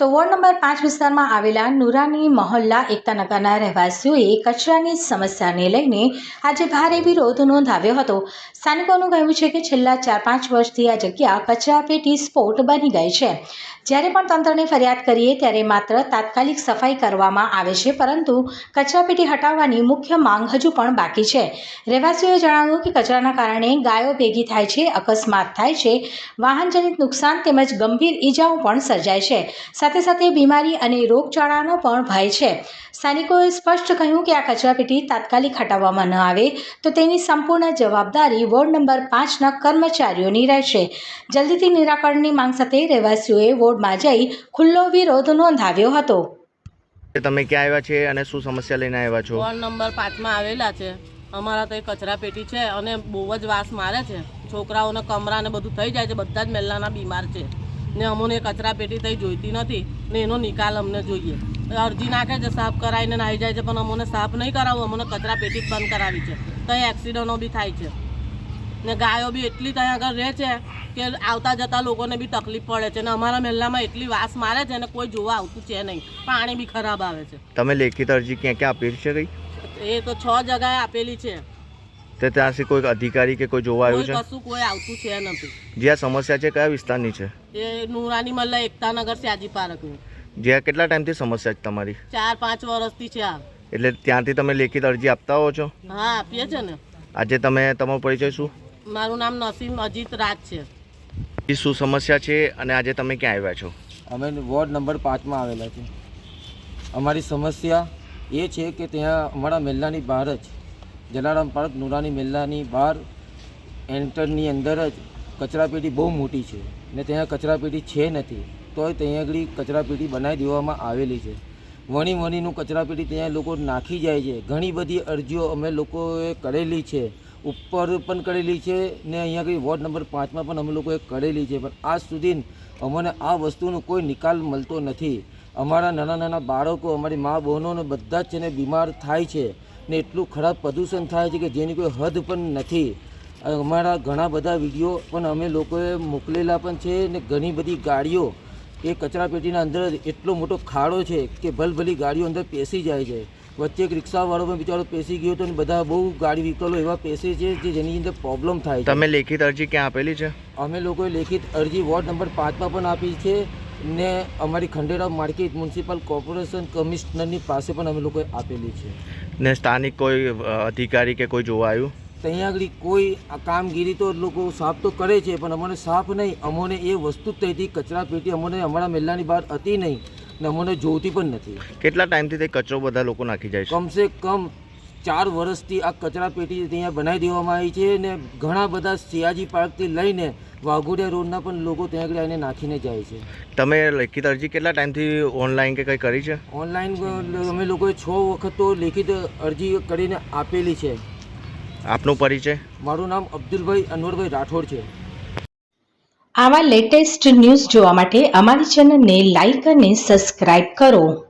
તો ward number પાંચ વિસ્તારમાં આવેલા નુરાની મહોલ્લા એકતાનગરના રહેવાસીઓએ કચરાની સમસ્યાને લઈને આજે ભારે વિરોધ નોંધાવ્યો હતો. સ્થાનિકોનું કહેવું છે કે છેલ્લા ચાર પાંચ વર્ષથી આ જગ્યા કચરાપેટી સ્પોટ બની ગઈ છે. જ્યારે પણ તંત્રને ફરિયાદ કરીએ ત્યારે માત્ર તાત્કાલિક સફાઈ કરવામાં આવે છે, પરંતુ કચરાપેટી હટાવવાની મુખ્ય માંગ હજુ પણ બાકી છે. રહેવાસીઓએ જણાવ્યું કે કચરાના કારણે ગાયો ભેગી થાય છે, અકસ્માત થાય છે, વાહનજનિત નુકસાન તેમજ ગંભીર ઈજાઓ પણ સર્જાય છે. સાથે સાથે બીમારી અને રોગચાળાનો પણ ભય છે. સ્થાનિકોએ સ્પષ્ટ કહ્યું કે આ કચરાપેટી તાત્કાલિક હટાવવામાં ન આવે તો તેની સંપૂર્ણ જવાબદારી વોર્ડ નંબર પાંચના કર્મચારીઓની રહેશે. જલ્દીથી નિરાકરણની માંગ સાથે રહેવાસીઓએ વોર્ડમાં જઈ ખુલ્લો વિરોધ નોંધાવ્યો હતો. તમે ક્યાં આવ્યા છે અને શું સમસ્યા લઈને આવ્યા છો? વોર્ડ નંબર પાંચમાં આવેલા છે. અમારા તો કચરા પેટી છે અને બહુ જ વાસ મારે છે. છોકરાઓને કમરા ને બધું થઈ જાય છે. બધા જ મહિલાના બીમાર છે. ને અમોને કચરા પેટી થઈ જોઈતી નથી ને એનો નિકાલ અમને જોઈએ. અરજી નાખે છે સાફ કરાવીને નાહી જાય છે પણ અમને સાફ નહીં કરાવવું અમને કચરા પેટી જ બંધ કરાવી છે. ત્યાં એક્સિડન્ટો બી થાય છે. ને ગાયો બી એટલી ત્યાં આગળ રહે છે કે આવતા જતા લોકોને બી તકલીફ પડે છે ને અમારા મહેલામાં એટલી વાસ મારે છે ને કોઈ જોવા આવતું છે નહીં. પાણી બી ખરાબ આવે છે. તમે લેખિત અરજી ક્યાં ક્યાં આપેલી છે કઈ? એ તો છ જગાએ આપેલી છે. તે ત્યાંથી કોઈ અધિકારી કે કોઈ જોવા આવ્યું છે? કશું કોઈ આવતું છે નથી. જ્યાં જે આ સમસ્યા છે કયા વિસ્તારની છે? એ નુરાની મલ્લા એકતાનગર શ્યાજી પાર્કની. જે જ્યાં કેટલા ટાઈમથી સમસ્યા છે તમારી? ચાર પાંચ વર્ષથી છે આ. એટલે ત્યાંથી તમે લેખિત અરજી આપતા હો છો? હા આપીએ છે ને. આજે તમે તમારો પરિચય શું? મારું નામ નસીમ અજીત રાજ છે. એ શું સમસ્યા છે અને આજે તમે ક્યાં આવ્યા છો? અમે વોર્ડ નંબર પાંચમાં આવેલા છે અમારી સમસ્યા એ છે કે ત્યાં અમારા મહેલાની બહાર જ જલારામ પાર્ક, નુરાની મેલ્લાની બહાર એન્ટરની અંદર જ કચરાપેટી બહુ મોટી છે ને ત્યાં કચરાપેટી છે નથી. તોય ત્યાં આગળ કચરાપેટી બનાવી દેવામાં આવેલી છે. વણી વણીનું કચરાપેટી ત્યાં લોકો નાખી જાય છે. ઘણી બધી અરજીઓ અમે લોકોએ કરેલી છે. ઉપર પણ કરેલી છે ને અહીંયા આગળ વોર્ડ નંબર પાંચમાં પણ અમે લોકોએ કરેલી છે. પણ આજ સુધી અમને આ વસ્તુનો કોઈ નિકાલ મળતો નથી. અમારા નાના નાના બાળકો અમારી મા બહેનોને બધા જ છે ને બીમાર થાય છે ને એટલું ખરાબ પ્રદૂષણ થાય છે કે જેની કોઈ હદ પણ નથી. અમારા ઘણા બધા વીડિયો પણ અમે લોકોએ મોકલેલા પણ છે ને ઘણી બધી ગાડીઓ. એ કચરાપેટીના અંદર એટલો મોટો ખાડો છે કે ભલભલી ગાડીઓ અંદર પેસી જાય છે. વચ્ચે એક રિક્ષાવાળો પણ બિચારો પેસી ગયો હતો ને બધા બહુ ગાડી વ્હીકલો એવા પેસે છે જે જેની અંદર પ્રોબ્લેમ થાય છે. તમે લેખિત અરજી ક્યાં આપેલી છે? અમે લોકોએ લેખિત અરજી વોર્ડ નંબર પાંચમાં પણ આપી છે. ને અમારી ખંડેરાવ માર્કેટ મ્યુનિસિપલ કોર્પોરેશન કમિશનરની પાસે પણ અમે લોકોએ આપેલી છે. ને સ્થાનિક કોઈ અધિકારી કે કોઈ જોવા આવ્યું ત્યાં આગળ કોઈ આ કામગીરી તો લોકો સાફ તો કરે છે પણ અમને સાફ નહીં. અમોને એ વસ્તુ જ થઈ કચરા પેટી અમને અમારા મેલ્લાની બહાર હતી નહીં ને અમને જોતી પણ નથી. કેટલા ટાઈમથી તે કચરો બધા લોકો નાખી જાય છે? કમસે કમ ચાર વર્ષથી આ કચરા પેટી ત્યાં બનાવી દેવામાં આવી છે અને ઘણા બધા સિયાજી પાર્કથી લઈને વાઘોડિયા રોડના પણ લોકો ત્યાં આગળ આવીને નાખીને જાય છે. તમે લેખિત અરજી કેટલા ટાઈમથી ઓનલાઈન કે કંઈ કરી છે? ઓનલાઈન અમે લોકોએ છ વખત તો લેખિત અરજી કરીને આપેલી છે. આપનો પરિચય? મારું નામ અબ્દુલભાઈ અનવરભાઈ રાઠોડ છે. આવા લેટેસ્ટ ન્યૂઝ જોવા માટે અમારી ચેનલને લાઈક અને સબસ્ક્રાઇબ કરો.